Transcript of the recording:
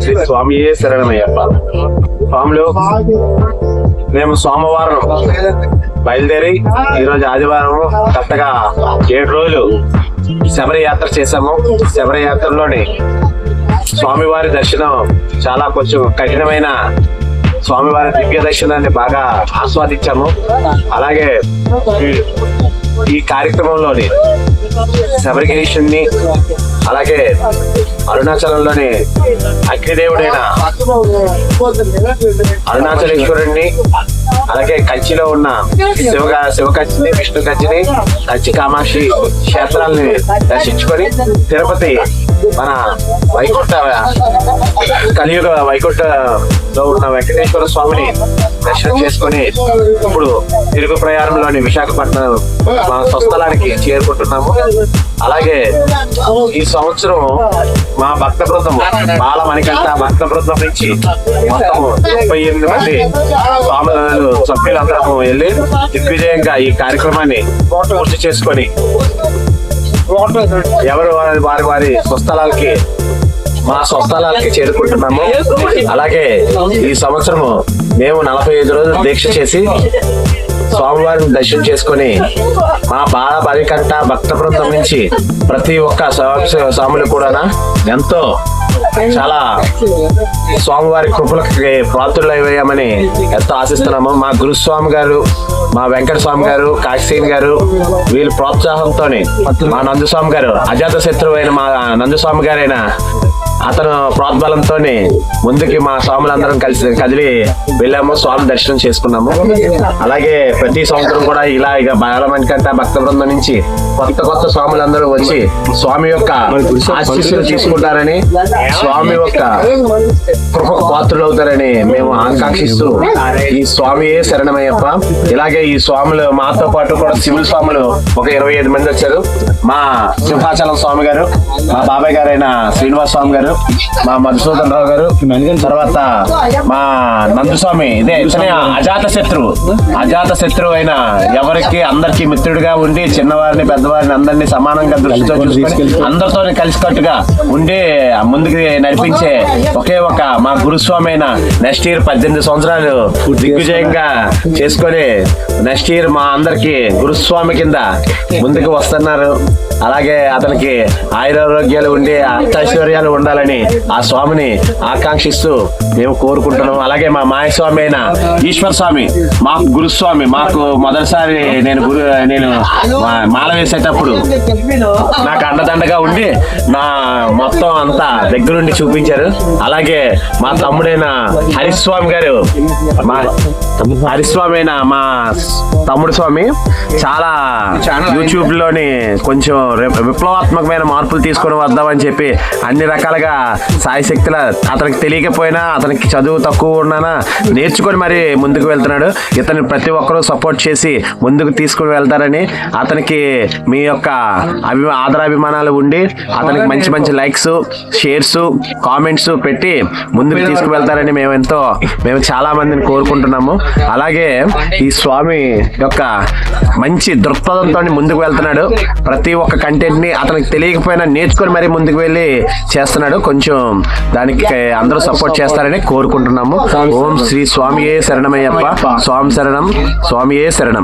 శ్రీ స్వామియే శరణమయ్యప్ప. స్వాములు మేము సోమవారం బయలుదేరి ఈరోజు ఆదివారం కరెక్ట్గా ఏడు రోజులు శబరి యాత్ర చేశాము. శబరి యాత్రలోని స్వామివారి దర్శనం చాలా కొంచెం కఠినమైన స్వామివారి దివ్య దర్శనాన్ని బాగా ఆస్వాదించాము. అలాగే ఈ- ఈ కార్యక్రమంలోని శబరిగిరీషుని అలాగే అరుణాచలంలోని అగ్నిదేవుడైన అరుణాచలేశ్వరుణ్ణి అలాగే కంచిలో ఉన్న శివ శివ కంచిని విష్ణు కంచిని కంచి కామాక్షి క్షేత్రాలని దర్శించుకొని తిరుపతి మన వైకుంఠ కలియుగ వైకుంఠలో ఉన్న వెంకటేశ్వర స్వామిని దర్శనం చేసుకొని ఇప్పుడు తిరుగు ప్రయాణంలోని విశాఖపట్నం మా స్వస్థలానికి చేరుకుంటున్నాము. అలాగే ఈ సంవత్సరం మా భక్త బృందం బాల మణికంఠ భక్త బృందం నుంచి మొత్తం ముప్పై ఎనిమిది మంది స్వామి సభ్యులందరము వెళ్ళి దిగ్విజయంగా ఈ కార్యక్రమాన్ని పూర్తి చేసుకొని ఎవరు వారి వారి వారి స్వస్థలాలకి మా స్వస్థలాలకి చేరుకుంటున్నాము అలాగే ఈ సంవత్సరము మేము నలభై ఐదు రోజులు దీక్ష చేసి స్వామివారిని దర్శనం చేసుకొని మా బాల బలికంట భక్త బృందం నుంచి ప్రతి ఒక్క స్వామి స్వాములు కూడా ఎంతో చాలా స్వామివారి కృపలకి పాత్రులయ్యామని ఎంతో ఆశిస్తున్నాము. మా గురుస్వామి గారు మా వెంకట స్వామి గారు కాశీన్ గారు వీళ్ళ ప్రోత్సాహంతో మా నందుస్వామి గారు అజాత శత్రువు అయిన మా నందుస్వామి గారైన అతను ప్రోత్బలంతో ముందుకి మా స్వాములందరం కలిసి కదిలి వెళ్ళాము స్వామి దర్శనం చేసుకున్నాము. అలాగే ప్రతి సంవత్సరం కూడా ఇలా ఇక బాలమణి కంటే భక్త బృందం నుంచి కొత్త కొత్త స్వాములందరూ వచ్చి స్వామి యొక్క ఆశీస్సులు తీసుకుంటారని స్వామి యొక్క కృపకు పాత్రులు అవుతారని మేము ఆకాంక్షిస్తూ ఈ స్వామియే శరణమయ్యప్ప ఇలాగే ఈ స్వాములు మాతో పాటు కూడా శివుల స్వాములు ఒక ఇరవై ఐదు మంది వచ్చారు. మా సింహాచలం స్వామి గారు మా బాబాయ్ గారైన శ్రీనివాస్ స్వామి గారు మా మధుసూదన్ రావు గారు తర్వాత మా నందుస్వామి ఇదే ఇతనే అజాత శత్రువు. అజాత శత్రువు అయిన ఎవరికి అందరికి మిత్రుడిగా ఉండి చిన్నవారిని పెద్దవారిని అందరినీ సమానంగా దృష్టితో చూసుకొని అందరితో కలిసికట్టుగా ఉండి ముందుకు నడిపించే ఒకే ఒక మా గురుస్వామి అయిన నెక్స్ట్ ఇయర్ పద్దెనిమిది సంవత్సరాలు దిగ్విజయంగా చేసుకొని నెక్స్ట్ ఇయర్ మా అందరికి గురుస్వామి కింద ముందుకు వస్తున్నారు. అలాగే అతనికి ఆయురారోగ్యాలు ఉండి అష్టైశ్వర్యాలు ఉండాలని ఆ స్వామిని ఆకాంక్షిస్తూ మేము కోరుకుంటున్నాం. అలాగే మా మాయస్వామి అయిన ఈశ్వర స్వామి మాకు గురుస్వామి మాకు మొదటిసారి నేను గురు నేను మా- మాల వేసేటప్పుడు నాకు అండదండగా ఉండి నా మొత్తం అంతా దగ్గరుండి చూపించారు. అలాగే మా తమ్ముడైన హరిస్వామి గారు మా హరిస్వామి అయిన మా తమ్ముడు స్వామి చాలా యూట్యూబ్లోని కొంచెం విప్లవాత్మకమైన మార్పులు తీసుకొని వద్దామని చెప్పి అన్ని రకాలుగా సాయి శక్తుల అతనికి తెలియకపోయినా అతనికి చదువు తక్కువ ఉన్నానా నేర్చుకొని మరి ముందుకు వెళ్తున్నాడు. ఇతను ప్రతి ఒక్కరూ సపోర్ట్ చేసి ముందుకు తీసుకుని వెళ్తారని అతనికి మీ యొక్క అభి ఆదరాభిమానాలు ఉండి అతనికి మంచి మంచి లైక్స్ షేర్స్ కామెంట్స్ పెట్టి ముందుకు తీసుకువెళ్తారని మేము ఎంతో మేము చాలా మందిని కోరుకుంటున్నాము. అలాగే ఈ స్వామి యొక్క మంచి దృక్పథంతో ముందుకు వెళ్తున్నాడు. ప్రతి ఒక్క కంటెంట్ని అతనికి తెలియకపోయినా నేర్చుకొని మరీ ముందుకు వెళ్ళి చేస్తున్నాడు. కొంచెం దానికి అందరూ సపోర్ట్ చేస్తారని కోరుకుంటున్నాము. ఓం శ్రీ స్వామియే శరణమయ్యప్ప. స్వామి శరణం. స్వామియే శరణం.